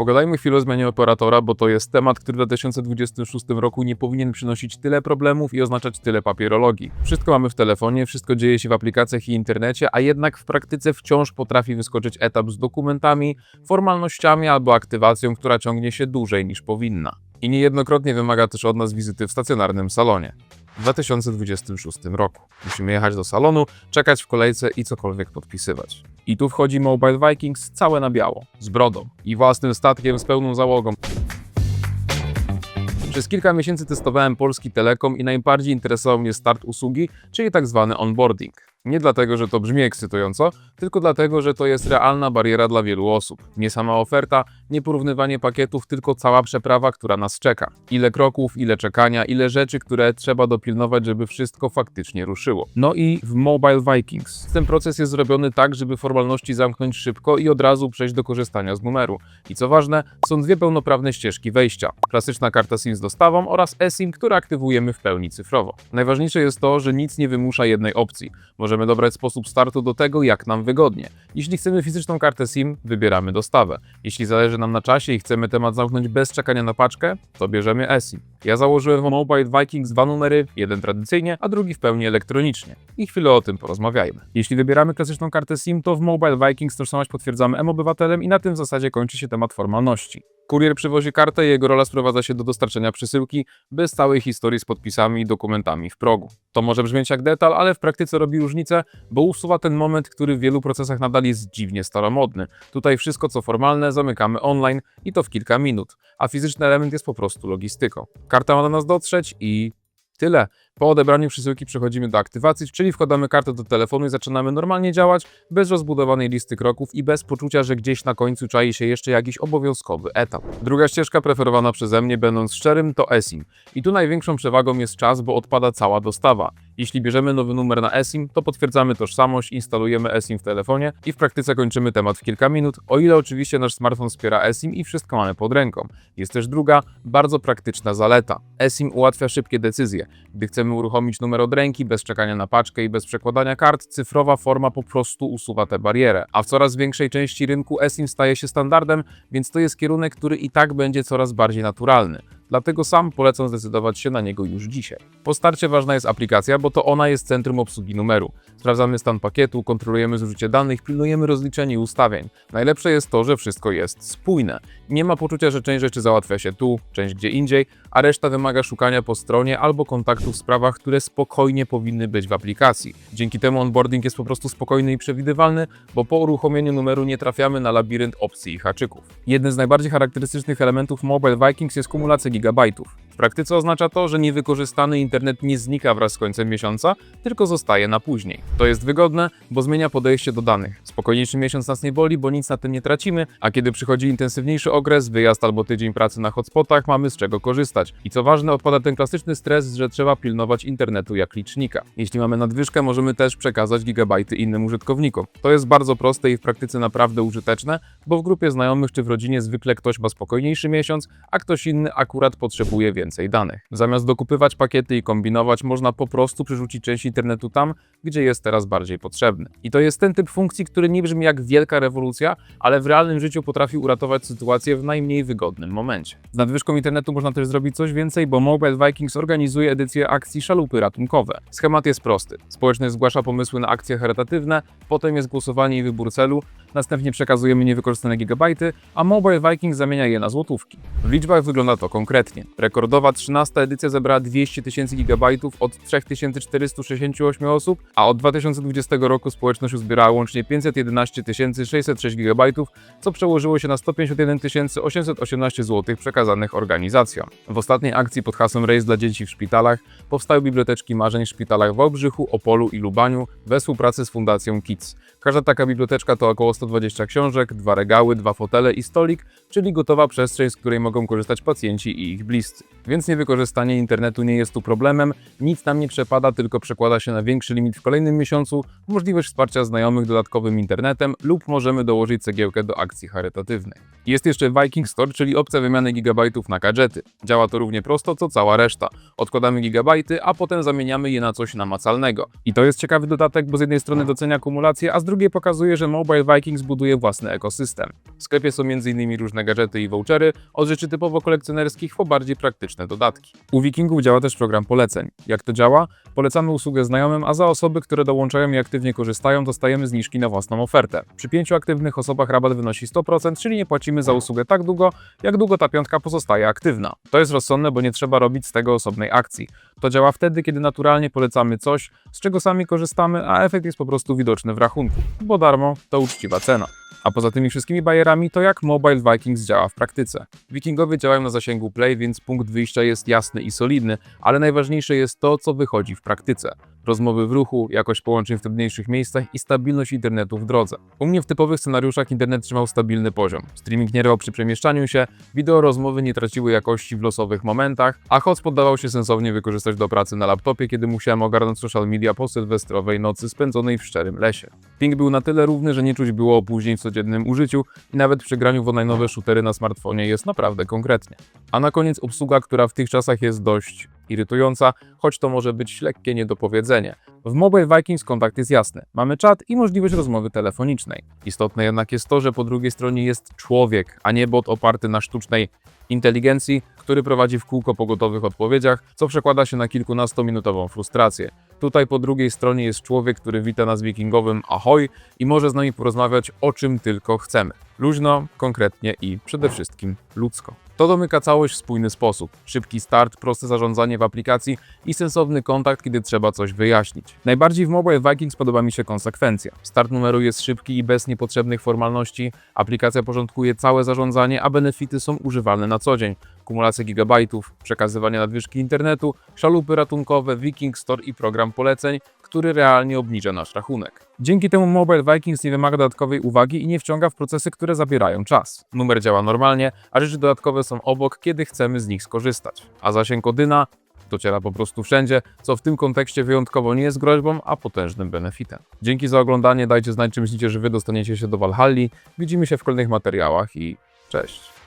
Pogadajmy chwilę o zmianie operatora, bo to jest temat, który w 2026 roku nie powinien przynosić tyle problemów i oznaczać tyle papierologii. Wszystko mamy w telefonie, wszystko dzieje się w aplikacjach i internecie, a jednak w praktyce wciąż potrafi wyskoczyć etap z dokumentami, formalnościami albo aktywacją, która ciągnie się dłużej niż powinna. I niejednokrotnie wymaga też od nas wizyty w stacjonarnym salonie. W 2026 roku. Musimy jechać do salonu, czekać w kolejce i cokolwiek podpisywać. I tu wchodzi Mobile Vikings całe na biało, z brodą i własnym statkiem z pełną załogą. Przez kilka miesięcy testowałem polski telekom i najbardziej interesował mnie start usługi, czyli tak zwany onboarding. Nie dlatego, że to brzmi ekscytująco, tylko dlatego, że to jest realna bariera dla wielu osób. Nie sama oferta, nie porównywanie pakietów, tylko cała przeprawa, która nas czeka. Ile kroków, ile czekania, ile rzeczy, które trzeba dopilnować, żeby wszystko faktycznie ruszyło. No i w Mobile Vikings. Ten proces jest zrobiony tak, żeby formalności zamknąć szybko i od razu przejść do korzystania z numeru. I co ważne, są dwie pełnoprawne ścieżki wejścia. Klasyczna karta SIM z dostawą oraz eSIM, który aktywujemy w pełni cyfrowo. Najważniejsze jest to, że nic nie wymusza jednej opcji. Możemy dobrać sposób startu do tego, jak nam wygodnie. Jeśli chcemy fizyczną kartę SIM, wybieramy dostawę. Jeśli zależy nam na czasie i chcemy temat zamknąć bez czekania na paczkę, to bierzemy eSIM. Ja założyłem w Mobile Vikings dwa numery, jeden tradycyjnie, a drugi w pełni elektronicznie. I chwilę o tym porozmawiajmy. Jeśli wybieramy klasyczną kartę SIM, to w Mobile Vikings tożsamość potwierdzamy M-obywatelem i na tym w zasadzie kończy się temat formalności. Kurier przywozi kartę i jego rola sprowadza się do dostarczenia przesyłki bez całej historii z podpisami i dokumentami w progu. To może brzmieć jak detal, ale w praktyce robi różnicę, bo usuwa ten moment, który w wielu procesach nadal jest dziwnie staromodny. Tutaj wszystko co formalne zamykamy online i to w kilka minut, a fizyczny element jest po prostu logistyką. Karta ma do nas dotrzeć i tyle. Po odebraniu przesyłki przechodzimy do aktywacji, czyli wkładamy kartę do telefonu i zaczynamy normalnie działać, bez rozbudowanej listy kroków i bez poczucia, że gdzieś na końcu czai się jeszcze jakiś obowiązkowy etap. Druga ścieżka preferowana przeze mnie, będąc szczerym, to eSIM. I tu największą przewagą jest czas, bo odpada cała dostawa. Jeśli bierzemy nowy numer na eSIM, to potwierdzamy tożsamość, instalujemy eSIM w telefonie i w praktyce kończymy temat w kilka minut, o ile oczywiście nasz smartfon wspiera eSIM i wszystko mamy pod ręką. Jest też druga, bardzo praktyczna zaleta. eSIM ułatwia szybkie decyzje. Gdy chcemy uruchomić numer od ręki, bez czekania na paczkę i bez przekładania kart, cyfrowa forma po prostu usuwa tę barierę. A w coraz większej części rynku eSIM staje się standardem, więc to jest kierunek, który i tak będzie coraz bardziej naturalny. Dlatego sam polecam zdecydować się na niego już dzisiaj. Po starcie ważna jest aplikacja, bo to ona jest centrum obsługi numeru. Sprawdzamy stan pakietu, kontrolujemy zużycie danych, pilnujemy rozliczeń i ustawień. Najlepsze jest to, że wszystko jest spójne. Nie ma poczucia, że część rzeczy załatwia się tu, część gdzie indziej, a reszta wymaga szukania po stronie albo kontaktu w sprawach, które spokojnie powinny być w aplikacji. Dzięki temu onboarding jest po prostu spokojny i przewidywalny, bo po uruchomieniu numeru nie trafiamy na labirynt opcji i haczyków. Jednym z najbardziej charakterystycznych elementów Mobile Vikings jest kumulacja gigabajtów. Praktyce oznacza to, że niewykorzystany internet nie znika wraz z końcem miesiąca, tylko zostaje na później. To jest wygodne, bo zmienia podejście do danych. Spokojniejszy miesiąc nas nie boli, bo nic na tym nie tracimy, a kiedy przychodzi intensywniejszy okres, wyjazd albo tydzień pracy na hotspotach, mamy z czego korzystać. I co ważne, odpada ten klasyczny stres, że trzeba pilnować internetu jak licznika. Jeśli mamy nadwyżkę, możemy też przekazać gigabajty innym użytkownikom. To jest bardzo proste i w praktyce naprawdę użyteczne, bo w grupie znajomych czy w rodzinie zwykle ktoś ma spokojniejszy miesiąc, a ktoś inny akurat potrzebuje więcej danych. Zamiast dokupywać pakiety i kombinować, można po prostu przerzucić część internetu tam, gdzie jest teraz bardziej potrzebny. I to jest ten typ funkcji, który nie brzmi jak wielka rewolucja, ale w realnym życiu potrafi uratować sytuację w najmniej wygodnym momencie. Z nadwyżką internetu można też zrobić coś więcej, bo Mobile Vikings organizuje edycję akcji szalupy ratunkowe. Schemat jest prosty. Społeczność zgłasza pomysły na akcje charytatywne, potem jest głosowanie i wybór celu, następnie przekazujemy niewykorzystane gigabajty, a Mobile Vikings zamienia je na złotówki. W liczbach wygląda to konkretnie. Rekordowa 13 edycja zebrała 200 tysięcy gigabajtów od 3468 osób, a od 2020 roku społeczność uzbierała łącznie 511 606 gigabajtów, co przełożyło się na 151 818 zł przekazanych organizacjom. W ostatniej akcji pod hasłem Rejs dla dzieci w szpitalach powstały biblioteczki marzeń w szpitalach w Wałbrzychu, Opolu i Lubaniu we współpracy z Fundacją KIDS. Każda taka biblioteczka to około 120 książek, dwa regały, dwa fotele i stolik, czyli gotowa przestrzeń, z której mogą korzystać pacjenci i ich bliscy. Więc niewykorzystanie internetu nie jest tu problemem, nic nam nie przepada, tylko przekłada się na większy limit w kolejnym miesiącu, możliwość wsparcia znajomych dodatkowym internetem lub możemy dołożyć cegiełkę do akcji charytatywnej. Jest jeszcze Viking Store, czyli opcja wymiany gigabajtów na gadżety. Działa to równie prosto co cała reszta. Odkładamy gigabajty, a potem zamieniamy je na coś namacalnego. I to jest ciekawy dodatek, bo z jednej strony docenia akumulację, a z drugiej pokazuje, że Mobile Vikings buduje własny ekosystem. W sklepie są m.in. różne gadżety i vouchery, od rzeczy typowo kolekcjonerskich po bardziej praktyczne dodatki. U Wikingów działa też program poleceń. Jak to działa? Polecamy usługę znajomym, a za osoby, które dołączają i aktywnie korzystają, dostajemy zniżki na własną ofertę. Przy pięciu aktywnych osobach rabat wynosi 100%, czyli nie płacimy za usługę tak długo, jak długo ta piątka pozostaje aktywna. To jest rozsądne, bo nie trzeba robić z tego osobnej akcji. To działa wtedy, kiedy naturalnie polecamy coś, z czego sami korzystamy, a efekt jest po prostu widoczny w rachunku. Bo darmo to uczciwa cena. A poza tymi wszystkimi bajerami, to jak Mobile Vikings działa w praktyce. Wikingowie działają na zasięgu Play, więc punkt wyjścia jest jasny i solidny, ale najważniejsze jest to, co wychodzi w praktyce. Rozmowy w ruchu, jakość połączeń w trudniejszych miejscach i stabilność internetu w drodze. U mnie w typowych scenariuszach internet trzymał stabilny poziom. Streaming nie rwał przy przemieszczaniu się, wideo rozmowy nie traciły jakości w losowych momentach, a hotspot dawał się sensownie wykorzystać do pracy na laptopie, kiedy musiałem ogarnąć social media po sylwestrowej nocy spędzonej w szczerym lesie. Ping był na tyle równy, że nie czuć było opóźnień w codziennym użyciu i nawet przy graniu w online'owe shootery na smartfonie jest naprawdę konkretnie. A na koniec obsługa, która w tych czasach jest dość irytująca, choć to może być lekkie niedopowiedzenie. W Mobile Vikings kontakt jest jasny. Mamy czat i możliwość rozmowy telefonicznej. Istotne jednak jest to, że po drugiej stronie jest człowiek, a nie bot oparty na sztucznej inteligencji, który prowadzi w kółko po gotowych odpowiedziach, co przekłada się na kilkunastominutową frustrację. Tutaj po drugiej stronie jest człowiek, który wita nas wikingowym ahoj i może z nami porozmawiać o czym tylko chcemy. Luźno, konkretnie i przede wszystkim ludzko. To domyka całość w spójny sposób. Szybki start, proste zarządzanie w aplikacji i sensowny kontakt, kiedy trzeba coś wyjaśnić. Najbardziej w Mobile Vikings podoba mi się konsekwencja. Start numeru jest szybki i bez niepotrzebnych formalności. Aplikacja porządkuje całe zarządzanie, a benefity są używalne na co dzień. Kumulacja gigabajtów, przekazywanie nadwyżki internetu, szalupy ratunkowe, Viking Store i program poleceń, który realnie obniża nasz rachunek. Dzięki temu Mobile Vikings nie wymaga dodatkowej uwagi i nie wciąga w procesy, które zabierają czas. Numer działa normalnie, a rzeczy dodatkowe są obok, kiedy chcemy z nich skorzystać. A zasięg Odyna dociera po prostu wszędzie, co w tym kontekście wyjątkowo nie jest groźbą, a potężnym benefitem. Dzięki za oglądanie, dajcie znać, czy myślicie, że wy dostaniecie się do Valhalli. Widzimy się w kolejnych materiałach i cześć.